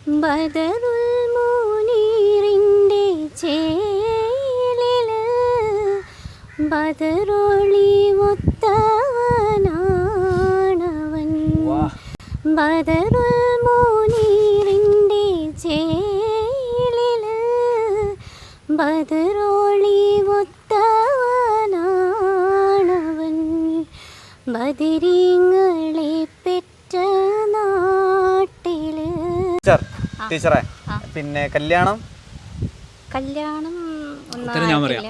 ബദറുൽ മുനീറിന്റെ ചേലിൽ ബദറൊളി ഒത്തവനാണവൻ ബദറുൽ മുനീറിന്റെ ചേലിൽ ബദറൊളി ഒത്തവനാണവൻ ബദരീങ്ങളെ പെറ്റ നാട്ടിൽ ടീച്ചറെ പിന്നെ കല്യാണം? കല്യാണം ഉത്തരം ഞാൻ പറയാം.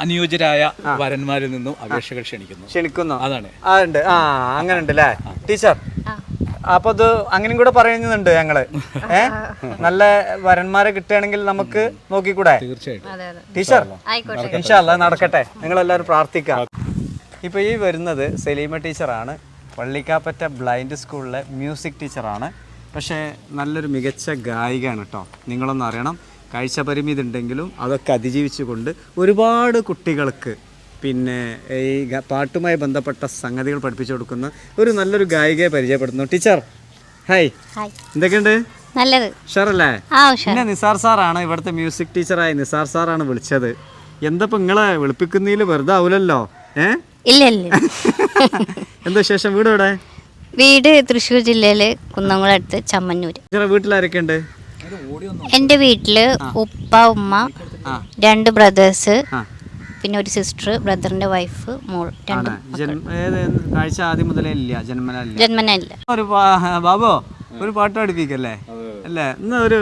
അനുയോജ്യരായ വരന്മാരിൽ നിന്നും അപേക്ഷകൾ ക്ഷണിക്കുന്നു. ക്ഷണിക്കുന്നു. അതാണ്. ആ ഉണ്ട്. ആ അങ്ങനെ ഉണ്ട് അല്ലേ ടീച്ചർ ആ. അപ്പൊ അത് അങ്ങനെയും കൂടെ പറയുന്നുണ്ട് ഞങ്ങൾ. ഏ? നല്ല വരന്മാരെ കിട്ടുകയാണെങ്കിൽ നമുക്ക് നോക്കിക്കൂടെ? തീർച്ചയായിട്ടും. അതെ അതെ. ടീച്ചർ ഇൻഷാല്ല നടക്കട്ടെ. നിങ്ങൾ എല്ലാവരും പ്രാർത്ഥിക്കാം. ഇപ്പൊ ഈ വരുന്നത് സലീമ ടീച്ചറാണ്. പള്ളിക്കാപ്പറ്റ ബ്ലൈൻഡ് സ്കൂളിലെ മ്യൂസിക് ടീച്ചറാണ്. പക്ഷേ നല്ലൊരു മികച്ച ഗായികയാണ് കേട്ടോ നിങ്ങളൊന്ന് അറിയണം. കാഴ്ച പരിമിതി ഉണ്ടെങ്കിലും അതൊക്കെ അതിജീവിച്ചുകൊണ്ട് ഒരുപാട് കുട്ടികൾക്ക് പിന്നെ ഈ പാട്ടുമായി ബന്ധപ്പെട്ട സംഗതികൾ പഠിപ്പിച്ചു കൊടുക്കുന്ന ഒരു നല്ലൊരു ഗായികയെ പരിചയപ്പെടുത്തുന്നു. ടീച്ചർ ഹായ് എന്തൊക്കെയുണ്ട്? നല്ലത്. ഷറല്ലേ പിന്നെ നിസാർ സാറാണ് ഇവിടുത്തെ മ്യൂസിക് ടീച്ചറായ നിസാർ സാറാണ് വിളിച്ചത്. എന്തപ്പോ നിങ്ങളെ വിളിപ്പിക്കുന്നതിൽ വെറുതെ ആവൂലല്ലോ? ഏ? ഇല്ല എന്താ ശേഷം വീട് എവിടെ? വീട് തൃശ്ശൂർ ജില്ലയിലെ കുന്നംകുളത്ത് ചമ്മന്നൂര്. എന്റെ വീട്ടിലാരൊക്കെ ഉണ്ട്? എന്റെ വീട്ടിൽ ഉപ്പ ഉമ്മ രണ്ട് ബ്രദേഴ്സ് പിന്നെ ഒരു സിസ്റ്റർ ബ്രദറിന്റെ വൈഫ് മോൾ രണ്ട് കാഴ്ച ആദ്യം മുതലേ ഇല്ല ജന്മന ഇല്ല ഇല്ല ഒരു ബാബോ ഒരു പാട്ട് പഠിപ്പിക്കല്ലേ? അല്ലേ? ഇന്ന് ഒരു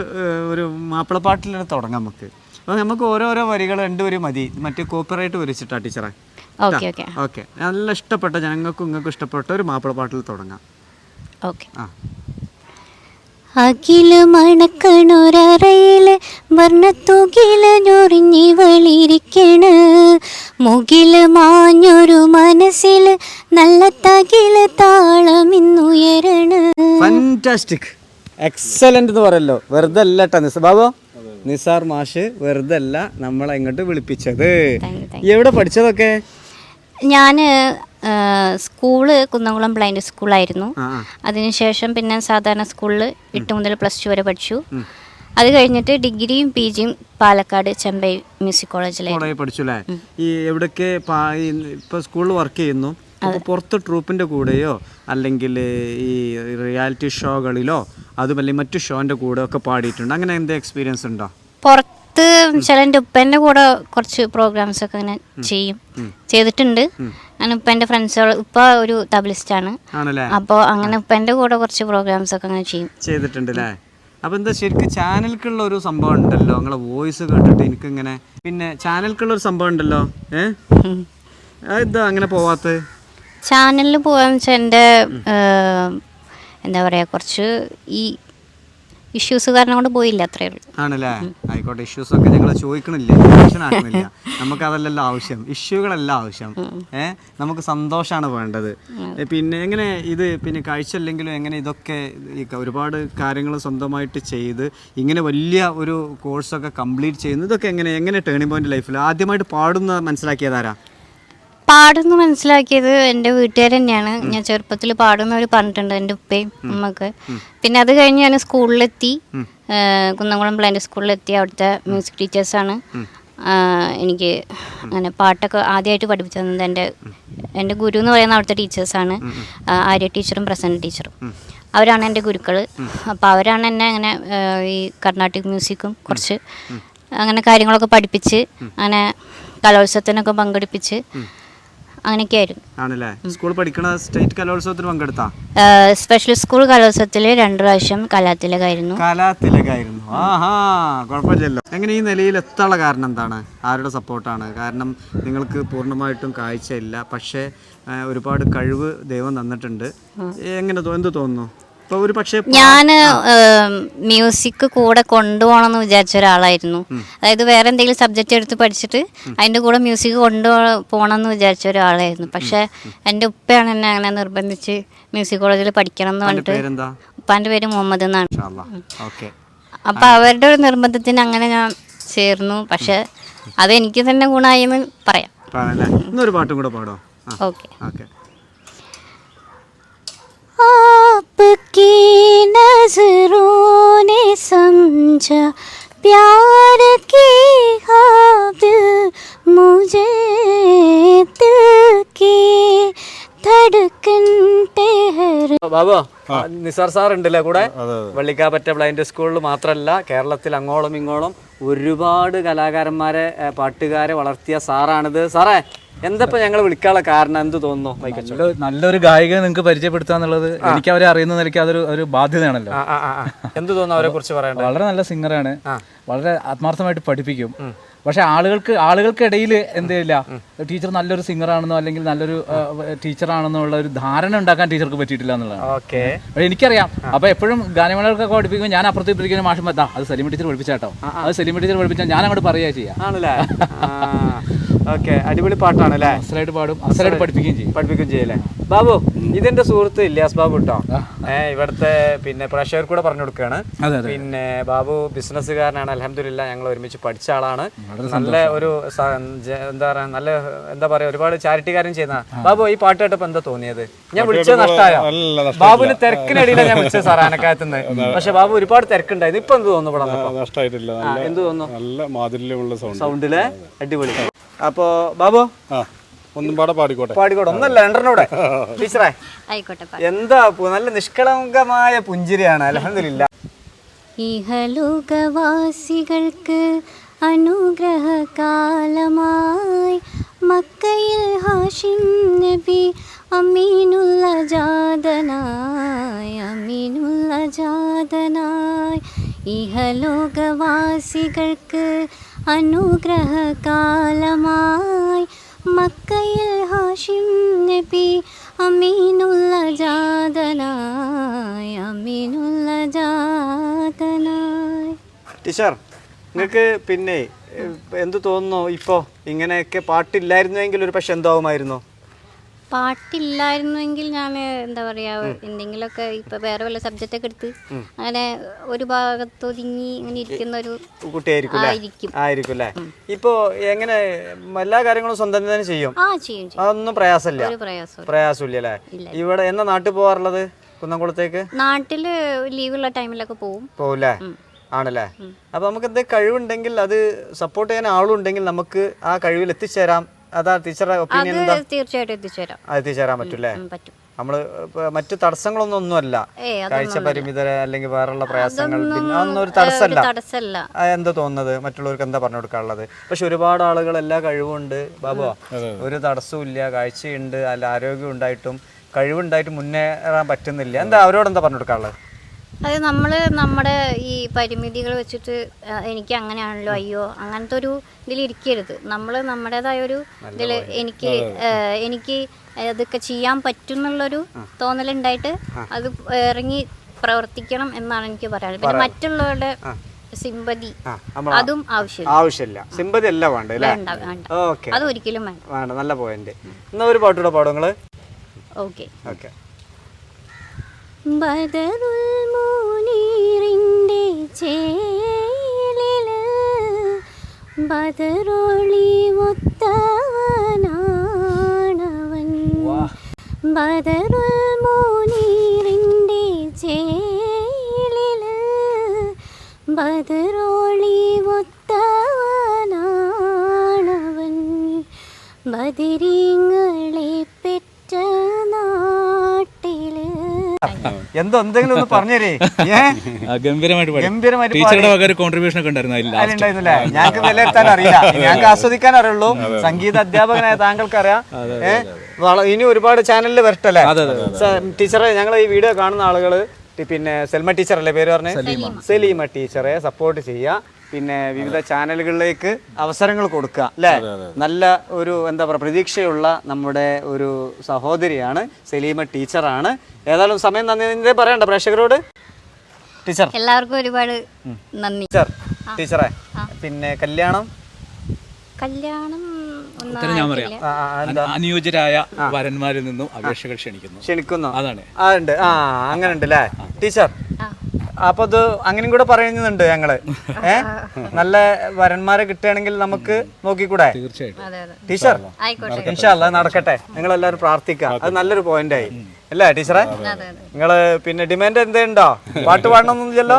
ഒരു മാപ്പിളപ്പാട്ടിൽ തുടങ്ങാം നമുക്ക്. അപ്പോൾ നമുക്ക് ഓരോരോ വരികൾ രണ്ടുപേരും മതി. മറ്റേ കോപ്പിറൈറ്റ് വരച്ചിട്ടാ ടീച്ചറെ ഓക്കെ ഓക്കെ. ഓക്കെ. നല്ല ഇഷ്ടപ്പെട്ട ജനങ്ങൾക്കും നിങ്ങൾക്ക് ഇഷ്ടപ്പെട്ട ഒരു മാപ്പിള പാട്ടിൽ തുടങ്ങാം. ഓക്കെ. ആ. അഖില മണക്കണൊരറയിൽ വർണത്തൂകില ഞൊറിഞ്ഞി വളിരിക്കണ് മുകിൽ മാഞ്ഞൊരു മനസ്സിൽ നല്ല തകില താളമിന്നുയരണ. ഫാന്റാസ്റ്റിക് എക്സലന്റ് എന്ന് പറയല്ലോ. വെറുതെ അല്ല കേട്ടോ നിസ ബാബോ നിസാർ മാഷ് വെറുതെ അല്ല നമ്മളെ ഇങ്ങോട്ട് വിളിപ്പിച്ചത്. എവിടെ പഠിച്ചതൊക്കെ? ഞാൻ സ്കൂൾ കുന്നംകുളം ബ്ലൈൻഡ് സ്കൂളായിരുന്നു. അതിനുശേഷം പിന്നെ സാധാരണ സ്കൂളിൽ എട്ട് മുതൽ പ്ലസ് ടു വരെ പഠിച്ചു. അത് കഴിഞ്ഞിട്ട് ഡിഗ്രിയും പി ജിയും പാലക്കാട് ചെമ്പൈ മ്യൂസിക് കോളേജിൽ പഠിച്ചു അല്ലേ ഈ എവിടൊക്കെ ഇപ്പൊ സ്കൂളിൽ വർക്ക് ചെയ്യുന്നു. പുറത്ത് ട്രൂപ്പിന്റെ കൂടെയോ അല്ലെങ്കിൽ ഈ റിയാലിറ്റി ഷോകളിലോ അതുമല്ലെങ്കിൽ മറ്റു ഷോന്റെ കൂടെ ഒക്കെ പാടിയിട്ടുണ്ട്. അങ്ങനെ എന്താ എക്സ്പീരിയൻസ് ഉണ്ടോ? പുറത്ത് ചില എന്റെ ഉപ്പേന്റെ കൂടെ കുറച്ച് പ്രോഗ്രാംസ് ഒക്കെ ഇങ്ങനെ ചെയ്യും. ചെയ്തിട്ടുണ്ട്. അങ്ങനെ ഉപ്പേന്റെ ഫ്രണ്ട്സുകൾ ഉപ്പ ഒരു തബ്ലിസ്റ്റ് ആണ്. അപ്പോൾ അങ്ങനെ ഉപ്പേന്റെ കൂടെ കുറച്ച് പ്രോഗ്രാംസ് ഒക്കെ അങ്ങനെ ചെയ്യും. ചെയ്തിട്ടുണ്ട് അല്ലേ അപ്പൊ എന്താ ശരിക്കും ചാനൽക്കുള്ള ഒരു സംഭവം ഉണ്ടല്ലോ? നിങ്ങളെ വോയിസ് കേട്ടിട്ട് എനിക്ക് ഇങ്ങനെ പിന്നെ ചാനൽക്കുള്ള ഒരു സംഭവം ഉണ്ടല്ലോ? ഏഹ് അങ്ങനെ പോവാത്ത ചാനലിൽ പോകാന്ന് വെച്ചാൽ എന്റെ എന്താ പറയുക കുറച്ച് ഈ ഇഷ്യൂസ് കാരണം കൊണ്ട് പോയില്ല അത്രേ ഉള്ളൂ. ആണല്ലേ? ആയിക്കോട്ടെ ഇഷ്യൂസ് ഒക്കെ ഞങ്ങൾ ചോദിക്കണില്ല? ടെൻഷൻ ആക്കണില്ല. നമുക്ക് അതല്ലല്ലോ ആവശ്യം. ഇഷ്യൂകളല്ല ആവശ്യം. ഏ? നമുക്ക് സന്തോഷമാണ് വേണ്ടത്. പിന്നെ എങ്ങനെ ഇത് പിന്നെ കാഴ്ച അല്ലെങ്കിലും എങ്ങനെ ഇതൊക്കെ ഒരുപാട് കാര്യങ്ങൾ സ്വന്തമായിട്ട് ചെയ്ത് ഇങ്ങനെ വലിയ ഒരു കോഴ്സൊക്കെ കംപ്ലീറ്റ് ചെയ്യുന്നു ഇതൊക്കെ എങ്ങനെ എങ്ങനെ ടേണിംഗ് പോയിന്റ് ലൈഫിൽ ആദ്യമായിട്ട് പാടുന്ന മനസ്സിലാക്കിയതാരാ പാടുന്നു മനസ്സിലാക്കിയത് എന്റെ വീട്ടുകാർ തന്നെയാണ്. ഞാൻ ചെറുപ്പത്തിൽ പാടുന്നവർ പറഞ്ഞിട്ടുണ്ട് എന്റെ ഉപ്പയും ഉമ്മക്ക് പിന്നെ അത് കഴിഞ്ഞ് ഞാൻ സ്കൂളിലെത്തി. കുന്നംകുളം പ്ലാന്റ് സ്കൂളിലെത്തി. അവിടുത്തെ മ്യൂസിക് ടീച്ചേഴ്സാണ്. എനിക്ക് അങ്ങനെ പാട്ടൊക്കെ ആദ്യമായിട്ട് പഠിപ്പിച്ചു തന്നത് എന്റെ എന്റെ ഗുരു എന്ന് പറയുന്ന അവിടുത്തെ ടീച്ചേഴ്സാണ്. ആര്യ ടീച്ചറും പ്രസന്ന ടീച്ചറും. അവരാണ് എന്റെ ഗുരുക്കൾ അപ്പോൾ അവരാണ് എന്നെ അങ്ങനെ ഈ കർണാട്ടിക് മ്യൂസിക്കും കുറച്ച് അങ്ങനെ കാര്യങ്ങളൊക്കെ പഠിപ്പിച്ച് അങ്ങനെ കലോത്സവത്തിനൊക്കെ പങ്കെടുപ്പിച്ച് അങ്ങനെയൊക്കെ ആയിരുന്നു ആണല്ലേ? സ്കൂൾ പഠിക്കണ സ്റ്റേറ്റ് കലോത്സവത്തിന് പങ്കെടുത്താ? സ്പെഷ്യൽ സ്കൂൾ കലോത്സവത്തിൽ രണ്ട് പ്രാവശ്യം കലാതിലകായിരുന്നു. കലാതിലകായിരുന്നു. ആഹാ കുഴപ്പമില്ലല്ലോ. എങ്ങനെ ഈ നിലയിൽ എത്താനുള്ള കാരണം എന്താണ്? ആരുടെ സപ്പോർട്ടാണ്? കാരണം നിങ്ങൾക്ക് പൂർണമായിട്ടും കാഴ്ചയില്ല. പക്ഷേ ഒരുപാട് കഴിവ് ദൈവം തന്നിട്ടുണ്ട്. എങ്ങനെ എന്ത് തോന്നുന്നു? ഒരു പക്ഷേ ഞാൻ മ്യൂസിക് കൂടെ കൊണ്ടുപോകണം എന്ന് വിചാരിച്ച ഒരാളായിരുന്നു. അതായത് വേറെ എന്തെങ്കിലും സബ്ജക്റ്റ് എടുത്ത് പഠിച്ചിട്ട് അതിന്റെ കൂടെ മ്യൂസിക് കൊണ്ടുപോകണം എന്ന് വിചാരിച്ച ഒരാളായിരുന്നു. പക്ഷെ എന്റെ ഉപ്പയാണ് എന്നെ അങ്ങനെ നിർബന്ധിച്ച് മ്യൂസിക് കോളേജിൽ പഠിക്കണം എന്ന് പറഞ്ഞിട്ട് ഉപ്പാന്റെ ഉപ്പാന്റെ പേര് മുഹമ്മദ് എന്നാണ്. അപ്പൊ അവരുടെ ഒരു നിർബന്ധത്തിന് അങ്ങനെ ഞാൻ ചേർന്നു. പക്ഷെ അതെനിക്ക് തന്നെ ഗുണമായി എന്ന് പറയാം ഇന്നൊരു പാട്ടും കൂടെ പാടോ? ഓക്കെ. ഓക്കെ. आपकी नजरों ने समझा प्यार की खाबिल मुझे दिल की धड़कन ठहर ബാബു നിസാർ സാർ ഉണ്ടല്ലേ കൂടെ വള്ളിക്കാപ്പറ്റ ബ്ലൈൻഡ് സ്കൂളിൽ മാത്രമല്ല കേരളത്തിൽ അങ്ങോളം ഇങ്ങോളം ഒരുപാട് കലാകാരന്മാരെ ഏ, പാട്ടുകാരെ വളർത്തിയ സാറാണിത് സാറേ എന്തപ്പോ ഞങ്ങൾ വിളിക്കാനുള്ള കാരണം? എന്ത് തോന്നുന്നു? നല്ലൊരു ഗായിക നിങ്ങൾക്ക് പരിചയപ്പെടുത്തുക എന്നുള്ളത് എനിക്ക് അവരെ അറിയുന്ന നിലയ്ക്ക് അതൊരു ഒരു ബാധ്യതയാണല്ലോ. എന്ത് തോന്നുന്നു അവരെ കുറിച്ച് പറയാൻ വളരെ നല്ല സിംഗറാണ്. വളരെ ആത്മാർത്ഥമായിട്ട് പഠിപ്പിക്കും. പക്ഷെ ആളുകൾക്ക് ആളുകൾക്കിടയിൽ എന്തില്ല ടീച്ചർ നല്ലൊരു സിംഗറാണെന്നോ അല്ലെങ്കിൽ നല്ലൊരു ടീച്ചറാണെന്നോ ഉള്ള ഒരു ധാരണ ഉണ്ടാക്കാൻ ടീച്ചർക്ക് പറ്റിയിട്ടില്ല എന്നുള്ളതാണ്. എനിക്കറിയാം. അപ്പൊ എപ്പോഴും ഗാനമേളകൾക്ക് പഠിപ്പിക്കുമ്പോൾ ഞാൻ അപ്പുറത്ത് ഇരിക്കുന്ന മാഷം പറ്റാം അത് സലിമ ടീച്ചർ പഠിപ്പിച്ചാട്ടോ. അത് സലിമ ടീച്ചർ പഠിപ്പിച്ചാൽ ഞാൻ അങ്ങോട്ട് പറയുക ചെയ്യാം. ആണല്ലേ? ഓക്കെ അടിപൊളി പാട്ടാണ് അല്ലേ അസലായിട്ട് പാടും. അസലായിട്ട് പഠിപ്പിക്കുകയും ചെയ്യും. പഠിപ്പിക്കും ചെയ്യല്ലേ ബാബു ഇതിന്റെ സുഹൃത്ത് ഇല്യാസ് ബാബു കേട്ടോ ഏഹ് ഇവിടുത്തെ പിന്നെ പ്രഷർ കൂടെ പറഞ്ഞു കൊടുക്കുകയാണ് പിന്നെ ബാബു ബിസിനസ്സുകാരനാണ് അലഹമില്ല ഞങ്ങൾ ഒരുമിച്ച് പഠിച്ച ആളാണ്. നല്ല ഒരു എന്താ പറയാ നല്ല എന്താ പറയാ ഒരുപാട് ചാരിറ്റി കാര്യം ചെയ്യുന്ന ബാബു ഈ പാട്ട് കേട്ടപ്പോ എന്താ തോന്നിയത്? ഞാൻ വിളിച്ചത് നഷ്ടമായോ ബാബുവിന് തിരക്കിനടിയിലാണ് ഞാൻ വിളിച്ചത് സാർ ആനക്കായത്തുനിന്ന് പക്ഷെ ബാബു ഒരുപാട് തിരക്കുണ്ടായിരുന്നു. ഇപ്പൊ എന്ത് തോന്നുന്നു? നഷ്ടമായിട്ടില്ല എന്ത് തോന്നുന്നു? നല്ല മാധുര്യമുള്ള സൗണ്ട് സൗണ്ടിലെ അടിപൊളി. അപ്പോ ബാബു ഒന്നും പാടെ പാടിക്കോട്ടെ. പാടിക്കോട്ടെ ഒന്നല്ല രണ്ടെണ്ണൂടെ. ടീച്ചറേ ആയിക്കോട്ടെ എന്താ നല്ല നിഷ്കളങ്കമായ പുഞ്ചിരിയാണ് അലഹമില്ല ഇഹലോകവാസികൾക്ക് അനുഗ്രഹകാലമായി മക്കയിൽ ഹാഷിം നബി അമീനുള്ള ജാതനായി അമീനുള്ള ജാതനായി ഇഹലോകവാസികൾക്ക് അനുഗ്രഹകാലമായി മക്കയിൽ ഹാഷിം നബി അമീനുള്ള ജാതനായ അമീനുള്ള ജാതനായ. ടീച്ചർ നിങ്ങൾക്ക് പിന്നെ എന്ത് തോന്നുന്നു ഇപ്പോ? ഇങ്ങനെയൊക്കെ പാട്ടില്ലായിരുന്നെങ്കിൽ ഒരു പക്ഷെ എന്താവുമായിരുന്നു? പാട്ടില്ലായിരുന്നുവെങ്കിൽ ഞാൻ എന്താ പറയാ എന്തെങ്കിലുമൊക്കെ ഇപ്പൊ വേറെ വല്ല സബ്ജക്റ്റ് ഒക്കെ എടുത്ത് അങ്ങനെ ഒരു ഭാഗത്തൊതുങ്ങി ഇങ്ങനെ ഇരിക്കുന്ന ഒരു കുട്ടിയായിരിക്കും ആയിരിക്കും. ആയിരിക്കും അല്ലേ ഇപ്പോ എങ്ങനെ എല്ലാ കാര്യങ്ങളും സ്വന്തം തന്നെ ചെയ്യും? ആ ചെയ്യും ചെയ്യും. അതൊന്നും പ്രയാസമില്ല. ഒരു പ്രയാസം പ്രയാസമില്ല അല്ലേ? ഇവിടെ എന്നാ നാട്ടിൽ പോവാറുള്ളത്? കുന്നംകുളത്തേക്ക്? നാട്ടിൽ ലീവുള്ള ടൈമിലൊക്കെ പോവും. പോവില്ലേ? ആണല്ലേ? അപ്പൊ നമുക്ക് എന്തെങ്കിലും കഴിവുണ്ടെങ്കിൽ അത് സപ്പോർട്ട് ചെയ്യാൻ ആളുണ്ടെങ്കിൽ നമുക്ക് ആ കഴിവിൽ എത്തിച്ചേരാം. അതാ ടീച്ചറുടെ ഒപ്പീനിയൻ എന്താ? തീർച്ചയായിട്ടും എത്തിച്ചേരാം. അത് എത്തിച്ചേരാൻ പറ്റൂലേ പറ്റും. നമ്മൾ മറ്റു തടസ്സങ്ങളൊന്നും ഒന്നുമല്ല കാഴ്ച പരിമിതരെ അല്ലെങ്കിൽ വേറെയുള്ള പ്രയാസങ്ങൾ പിന്നെ അതൊന്നും ഒരു തടസ്സമല്ല. തടസ്സമല്ല എന്താ തോന്നുന്നത്? മറ്റുള്ളവർക്ക് എന്താ പറഞ്ഞു കൊടുക്കാനുള്ളത്? പക്ഷെ ഒരുപാട് ആളുകൾ എല്ലാ കഴിവുണ്ട് ബാബു ഒരു തടസ്സവും ഇല്ല കാഴ്ചയുണ്ട്. അല്ല ആരോഗ്യം ഉണ്ടായിട്ടും കഴിവുണ്ടായിട്ട് മുന്നേറാൻ പറ്റുന്നില്ല. എന്താ അവരോട് എന്താ പറഞ്ഞു കൊടുക്കാനുള്ളത്? അത് നമ്മൾ നമ്മുടെ ഈ പരിമിതികൾ വെച്ചിട്ട് എനിക്ക് അങ്ങനെയാണല്ലോ അയ്യോ അങ്ങനത്തെ ഒരു ഇതിലിരിക്കരുത് നമ്മൾ നമ്മുടേതായ ഒരു ഇതിൽ എനിക്ക് എനിക്ക് ഇതൊക്കെ ചെയ്യാൻ പറ്റും എന്നുള്ളൊരു തോന്നലുണ്ടായിട്ട് അത് ഇറങ്ങി പ്രവർത്തിക്കണം എന്നാണ് എനിക്ക് പറയാനുള്ളത്. പിന്നെ മറ്റുള്ളവരുടെ സിമ്പതി അതും ആവശ്യമില്ല. ആവശ്യമില്ല. സിമ്പതി അല്ല? വേണ്ട ഓക്കെ. അത് ഒരിക്കലും വേണ്ട. വേണ്ട നല്ല പോയിന്റ് എന്നാ ഒരു പാട്ടൂടെ പാടും ഓക്കെ. ഓക്കെ. ബദറുൽ ചേലിൽ ബദറൊളി മുത്തവനാണവൻ ബദറുൽ മോനീറിന്റെ ചേലിൽ ബദറൊളി എന്തോ എന്തെങ്കിലും ഒന്ന് ആ, ഗംഭീരമായിട്ട് ഗംഭീരമായിട്ട് ടീച്ചറുടെ വക ഒരു കോൺട്രിബ്യൂഷൻ ഒക്കെ ഉണ്ടായിരുന്നില്ല ഞങ്ങൾക്ക് വിലയിരുത്താൻ അറിയില്ല. ഞങ്ങൾക്ക് ആസ്വദിക്കാൻ അറിയുള്ളൂ. സംഗീത അധ്യാപകനായ താങ്കൾക്ക് അറിയാം ഏഹ് ഇനി ഒരുപാട് ചാനലിൽ വരട്ടല്ലേ? ടീച്ചറെ ഞങ്ങൾ ഈ വീഡിയോ കാണുന്ന ആളുകൾ പിന്നെ സെൽമ ടീച്ചർ അല്ലേ പേര് പറഞ്ഞേ? സലീമ. ടീച്ചറെ സപ്പോർട്ട് ചെയ്യുക. പിന്നെ വിവിധ ചാനലുകളിലേക്ക് അവസരങ്ങൾ കൊടുക്കുക അല്ലേ? നല്ല ഒരു എന്താ പറയുക പ്രതീക്ഷയുള്ള നമ്മുടെ ഒരു സഹോദരിയാണ് സലീമ ടീച്ചറാണ്. ഏതായാലും സമയം നന്ദി പറയണ്ട പ്രേക്ഷകരോട്? ടീച്ചർ. എല്ലാവർക്കും ഒരുപാട് നന്ദി. ടീച്ചർ ടീച്ചറെ പിന്നെ കല്യാണം? കല്യാണം ഉത്തരം ഞാൻ പറയാം. അനുയോജ്യരായ വരന്മാരിൽ നിന്നും അപേക്ഷകൾ ക്ഷണിക്കുന്നു. ക്ഷണിക്കുന്നു. അതാണ്. ആ ഉണ്ട്. ആ അങ്ങനെ ഉണ്ട് അല്ലേ ടീച്ചർ. അപ്പൊ അത് അങ്ങനെയും കൂടെ പറയുന്നുണ്ട് ഞങ്ങൾ. ഏ? നല്ല വരന്മാരെ കിട്ടുകയാണെങ്കിൽ നമുക്ക് നോക്കിക്കൂടെ? തീർച്ചയായിട്ടും. അതെ അതെ. ടീച്ചർ? ഇൻഷാല്ല നടക്കട്ടെ. നിങ്ങൾ എല്ലാവരും പ്രാർത്ഥിക്കുക. അത് നല്ലൊരു പോയിന്റ് ആയി. അല്ലേ ടീച്ചറെ? നിങ്ങൾ പിന്നെ ഡിമാൻഡ് എന്തുണ്ടോ? പാട്ട് പാടണമെന്നില്ലല്ലോ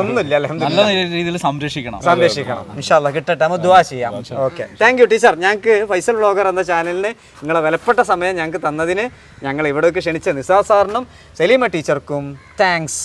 ഒന്നുമില്ല നല്ല രീതിയിൽ സംരക്ഷിക്കണം. സംരക്ഷിക്കണം. ഇൻഷാല്ല കിട്ടട്ടെ. നമ്മൾ ദുവാ ചെയ്യാം. ഓക്കെ. Thank you teacher. ഞങ്ങൾക്ക് ഫൈസൽ ബ്ലോഗർ എന്ന ചാനലിന് നിങ്ങളെ വിലപ്പെട്ട സമയം ഞങ്ങൾക്ക് തന്നതിന് ഞങ്ങൾ ഇവിടേക്ക് ക്ഷണിച്ച നിസാ സാറിനും സലീമ ടീച്ചർക്കും താങ്ക്സ്